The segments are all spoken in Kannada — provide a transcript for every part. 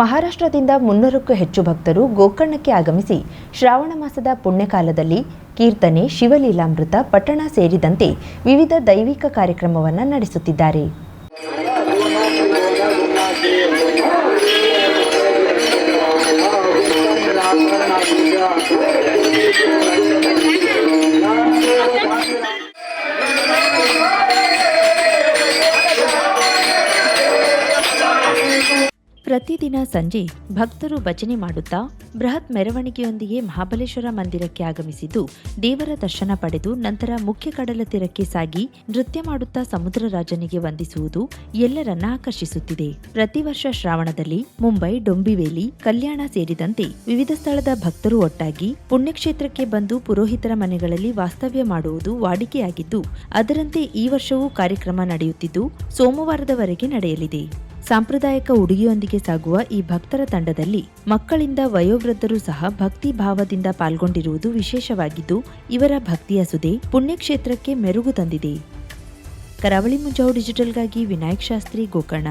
ಮಹಾರಾಷ್ಟ್ರದಿಂದ ಮುನ್ನೂರಕ್ಕೂ ಹೆಚ್ಚು ಭಕ್ತರು ಗೋಕರ್ಣಕ್ಕೆ ಆಗಮಿಸಿ ಶ್ರಾವಣ ಮಾಸದ ಪುಣ್ಯಕಾಲದಲ್ಲಿ ಕೀರ್ತನೆ, ಶಿವಲೀಲಾಮೃತ ಪಟ್ಟಣ ಸೇರಿದಂತೆ ವಿವಿಧ ದೈವಿಕ ಕಾರ್ಯಕ್ರಮವನ್ನು ನಡೆಸುತ್ತಿದ್ದಾರೆ. ಪ್ರತಿದಿನ ಸಂಜೆ ಭಕ್ತರು ಭಜನೆ ಮಾಡುತ್ತಾ ಬೃಹತ್ ಮೆರವಣಿಗೆಯೊಂದಿಗೆ ಮಹಾಬಲೇಶ್ವರ ಮಂದಿರಕ್ಕೆ ಆಗಮಿಸಿದ್ದು ದೇವರ ದರ್ಶನ ಪಡೆದು ನಂತರ ಮುಖ್ಯ ಕಡಲ ತೀರಕ್ಕೆ ಸಾಗಿ ನೃತ್ಯ ಮಾಡುತ್ತಾ ಸಮುದ್ರ ರಾಜನಿಗೆ ವಂದಿಸುವುದು ಎಲ್ಲರನ್ನ ಆಕರ್ಷಿಸುತ್ತಿದೆ. ಪ್ರತಿ ವರ್ಷ ಶ್ರಾವಣದಲ್ಲಿ ಮುಂಬೈ, ಡೊಂಬಿವೇಲಿ, ಕಲ್ಯಾಣ ಸೇರಿದಂತೆ ವಿವಿಧ ಸ್ಥಳದ ಭಕ್ತರು ಒಟ್ಟಾಗಿ ಪುಣ್ಯಕ್ಷೇತ್ರಕ್ಕೆ ಬಂದು ಪುರೋಹಿತರ ಮನೆಗಳಲ್ಲಿ ವಾಸ್ತವ್ಯ ಮಾಡುವುದು ವಾಡಿಕೆಯಾಗಿದ್ದು ಅದರಂತೆ ಈ ವರ್ಷವೂ ಕಾರ್ಯಕ್ರಮ ನಡೆಯುತ್ತಿದ್ದು ಸೋಮವಾರದವರೆಗೆ ನಡೆಯಲಿದೆ. ಸಾಂಪ್ರದಾಯಿಕ ಉಡುಗೆಯೊಂದಿಗೆ ಸಾಗುವ ಈ ಭಕ್ತರ ತಂಡದಲ್ಲಿ ಮಕ್ಕಳಿಂದ ವಯೋವೃದ್ಧರು ಸಹ ಭಕ್ತಿ ಭಾವದಿಂದ ಪಾಲ್ಗೊಂಡಿರುವುದು ವಿಶೇಷವಾಗಿದ್ದು, ಇವರ ಭಕ್ತಿಯ ಸುದೆ ಪುಣ್ಯಕ್ಷೇತ್ರಕ್ಕೆ ಮೆರುಗು ತಂದಿದೆ. ಕರಾವಳಿ ಮುಂಜಾವು ಡಿಜಿಟಲ್ಗಾಗಿ ವಿನಾಯಕ್ ಶಾಸ್ತ್ರಿ, ಗೋಕರ್ಣ.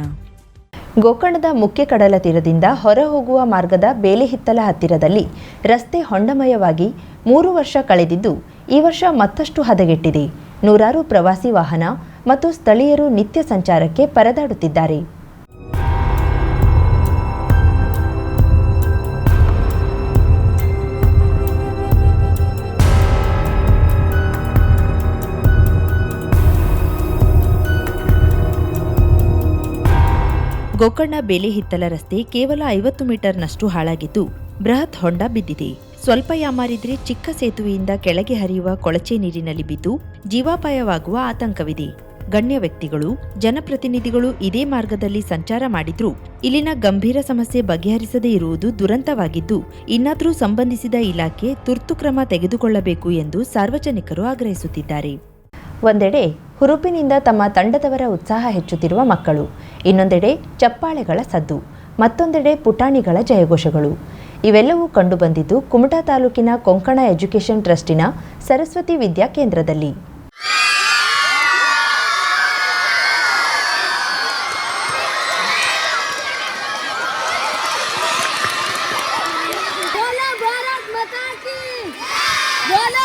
ಗೋಕರ್ಣದ ಮುಖ್ಯ ಕಡಲ ತೀರದಿಂದ ಹೊರ ಹೋಗುವ ಮಾರ್ಗದ ಬೇಲೆಹಿತ್ತಲ ಹತ್ತಿರದಲ್ಲಿ ರಸ್ತೆ ಹೊಂಡಮಯವಾಗಿ ಮೂರು ವರ್ಷ ಕಳೆದಿದ್ದು, ಈ ವರ್ಷ ಮತ್ತಷ್ಟು ಹದಗೆಟ್ಟಿದೆ. ನೂರಾರು ಪ್ರವಾಸಿ ವಾಹನ ಮತ್ತು ಸ್ಥಳೀಯರು ನಿತ್ಯ ಸಂಚಾರಕ್ಕೆ ಪರದಾಡುತ್ತಿದ್ದಾರೆ. ಗೋಕರ್ಣ ಬೇಲೆಹಿತ್ತಲ ರಸ್ತೆ ಕೇವಲ ಐವತ್ತು ಮೀಟರ್ನಷ್ಟು ಹಾಳಾಗಿದ್ದು ಬೃಹತ್ ಹೊಂಡ ಬಿದ್ದಿದೆ. ಸ್ವಲ್ಪ ಯಾಮಾರಿದ್ರೆ ಚಿಕ್ಕ ಸೇತುವೆಯಿಂದ ಕೆಳಗೆ ಹರಿಯುವ ಕೊಳಚೆ ನೀರಿನಲ್ಲಿ ಬಿದ್ದು ಜೀವಾಪಾಯವಾಗುವ ಆತಂಕವಿದೆ. ಗಣ್ಯ ವ್ಯಕ್ತಿಗಳು, ಜನಪ್ರತಿನಿಧಿಗಳು ಇದೇ ಮಾರ್ಗದಲ್ಲಿ ಸಂಚಾರ ಮಾಡಿದ್ರೂ ಇಲ್ಲಿನ ಗಂಭೀರ ಸಮಸ್ಯೆ ಬಗೆಹರಿಸದೇ ಇರುವುದು ದುರಂತವಾಗಿದ್ದು, ಇನ್ನಾದರೂ ಸಂಬಂಧಿಸಿದ ಇಲಾಖೆ ತುರ್ತು ಕ್ರಮ ತೆಗೆದುಕೊಳ್ಳಬೇಕು ಎಂದು ಸಾರ್ವಜನಿಕರು ಆಗ್ರಹಿಸುತ್ತಿದ್ದಾರೆ. ಒಂದೆಡೆ ಹುರುಪಿನಿಂದ ತಮ್ಮ ತಂಡದವರ ಉತ್ಸಾಹ ಹೆಚ್ಚುತ್ತಿರುವ ಮಕ್ಕಳು. ಇನ್ನೊಂದೆಡೆ ಚಪ್ಪಾಳೆಗಳ ಸದ್ದು, ಮತ್ತೊಂದೆಡೆ ಪುಟಾಣಿಗಳ ಜಯಘೋಷಗಳು. ಇವೆಲ್ಲವೂ ಕಂಡುಬಂದಿದ್ದು ಕುಮಟಾ ತಾಲೂಕಿನ ಕೊಂಕಣ ಎಜುಕೇಷನ್ ಟ್ರಸ್ಟಿನ ಸರಸ್ವತಿ ವಿದ್ಯಾ ಕೇಂದ್ರದಲ್ಲಿ. बोलो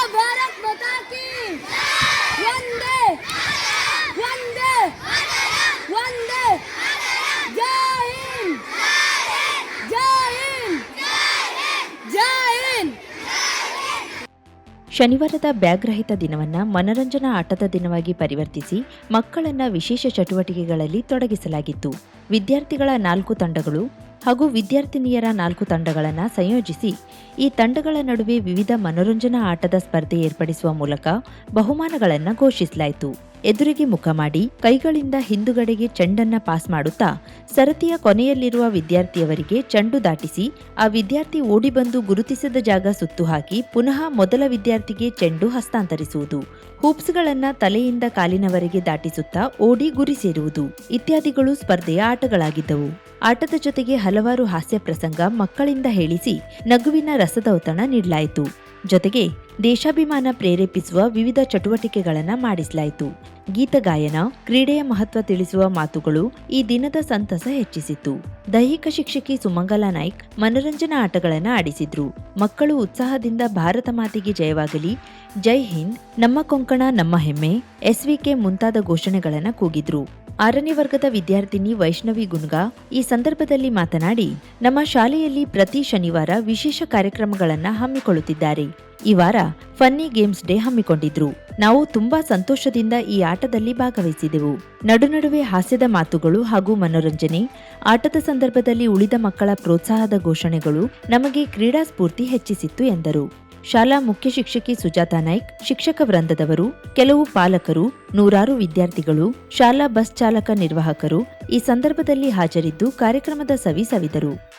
ಶನಿವಾರದ ಬ್ಯಾಗ್ ರಹಿತ ದಿನವನ್ನ ಮನರಂಜನಾ ಆಟದ ದಿನವಾಗಿ ಪರಿವರ್ತಿಸಿ ಮಕ್ಕಳನ್ನ ವಿಶೇಷ ಚಟುವಟಿಕೆಗಳಲ್ಲಿ ತೊಡಗಿಸಲಾಗಿತ್ತು. ವಿದ್ಯಾರ್ಥಿಗಳ ನಾಲ್ಕು ತಂಡಗಳು ಹಾಗೂ ವಿದ್ಯಾರ್ಥಿನಿಯರ ನಾಲ್ಕು ತಂಡಗಳನ್ನು ಸಂಯೋಜಿಸಿ, ಈ ತಂಡಗಳ ನಡುವೆ ವಿವಿಧ ಮನೋರಂಜನಾ ಆಟದ ಸ್ಪರ್ಧೆ ಏರ್ಪಡಿಸುವ ಮೂಲಕ ಬಹುಮಾನಗಳನ್ನು ಘೋಷಿಸಲಾಯಿತು. ಎದುರಿಗೆ ಮುಖ ಮಾಡಿ, ಕೈಗಳಿಂದ ಹಿಂದುಗಡೆಗೆ ಚೆಂಡನ್ನ ಪಾಸ್ ಮಾಡುತ್ತಾ, ಸರತಿಯ ಕೊನೆಯಲ್ಲಿರುವ ವಿದ್ಯಾರ್ಥಿಯವರಿಗೆ ಚೆಂಡು ದಾಟಿಸಿ, ಆ ವಿದ್ಯಾರ್ಥಿ ಓಡಿಬಂದು ಗುರುತಿಸದ ಜಾಗ ಸುತ್ತು ಹಾಕಿ, ಪುನಃ ಮೊದಲ ವಿದ್ಯಾರ್ಥಿಗೆ ಚೆಂಡು ಹಸ್ತಾಂತರಿಸುವುದು. ಹೂಪ್ಸ್ಗಳನ್ನ ತಲೆಯಿಂದ ಕಾಲಿನವರೆಗೆ ದಾಟಿಸುತ್ತಾ ಓಡಿ ಗುರಿ ಸೇರುವುದು. ಇತ್ಯಾದಿಗಳು ಸ್ಪರ್ಧೆಯ ಆಟಗಳಾಗಿದ್ದವು. ಆಟದ ಜೊತೆಗೆ ಹಲವಾರು ಹಾಸ್ಯ ಪ್ರಸಂಗ ಮಕ್ಕಳಿಂದ ಹೇಳಿಸಿ ನಗುವಿನ ರಸದೌತಣ ನೀಡಲಾಯಿತು. ಜೊತೆಗೆ ದೇಶಾಭಿಮಾನ ಪ್ರೇರೇಪಿಸುವ ವಿವಿಧ ಚಟುವಟಿಕೆಗಳನ್ನು ಮಾಡಿಸಲಾಯಿತು. ಗೀತಗಾಯನ ಕ್ರೀಡೆಯ ಮಹತ್ವ ತಿಳಿಸುವ ಮಾತುಗಳು ಈ ದಿನದ ಸಂತಸ ಹೆಚ್ಚಿಸಿತು. ದೈಹಿಕ ಶಿಕ್ಷಕಿ ಸುಮಂಗಲಾ ನಾಯ್ಕ್ ಮನರಂಜನಾ ಆಟಗಳನ್ನು ಆಡಿಸಿದ್ರು. ಮಕ್ಕಳು ಉತ್ಸಾಹದಿಂದ ಭಾರತ ಮಾತೆಗೆ ಜಯವಾಗಲಿ, ಜೈ ಹಿಂದ್, ನಮ್ಮ ಕೊಂಕಣ, ನಮ್ಮ ಹೆಮ್ಮೆ, ಎಸ್ವಿಕೆ ಮುಂತಾದ ಘೋಷಣೆಗಳನ್ನು ಕೂಗಿದ್ರು. ಆರನೇ ವರ್ಗದ ವಿದ್ಯಾರ್ಥಿನಿ ವೈಷ್ಣವಿ ಗುನ್ಗಾ ಈ ಸಂದರ್ಭದಲ್ಲಿ ಮಾತನಾಡಿ, ನಮ್ಮ ಶಾಲೆಯಲ್ಲಿ ಪ್ರತಿ ಶನಿವಾರ ವಿಶೇಷ ಕಾರ್ಯಕ್ರಮಗಳನ್ನು ಹಮ್ಮಿಕೊಳ್ಳುತ್ತಿದ್ದಾರೆ. ಈ ವಾರ ಫನ್ನಿ ಗೇಮ್ಸ್ ಡೇ ಹಮ್ಮಿಕೊಂಡಿದ್ರು. ನಾವು ತುಂಬಾ ಸಂತೋಷದಿಂದ ಈ ಆಟದಲ್ಲಿ ಭಾಗವಹಿಸಿದೆವು. ನಡುನಡುವೆ ಹಾಸ್ಯದ ಮಾತುಗಳು ಹಾಗೂ ಮನೋರಂಜನೆ, ಆಟದ ಸಂದರ್ಭದಲ್ಲಿ ಉಳಿದ ಮಕ್ಕಳ ಪ್ರೋತ್ಸಾಹದ ಘೋಷಣೆಗಳು ನಮಗೆ ಕ್ರೀಡಾ ಸ್ಫೂರ್ತಿ ಹೆಚ್ಚಿಸಿತ್ತು ಎಂದರು. ಶಾಲಾ ಮುಖ್ಯ ಶಿಕ್ಷಕಿ ಸುಜಾತಾ ನಾಯ್ಕ್, ಶಿಕ್ಷಕ ವೃಂದದವರು, ಕೆಲವು ಪಾಲಕರು, ನೂರಾರು ವಿದ್ಯಾರ್ಥಿಗಳು, ಶಾಲಾ ಬಸ್ ಚಾಲಕ ನಿರ್ವಾಹಕರು ಈ ಸಂದರ್ಭದಲ್ಲಿ ಹಾಜರಿದ್ದು ಕಾರ್ಯಕ್ರಮದ ಸವಿ ಸವಿದರು.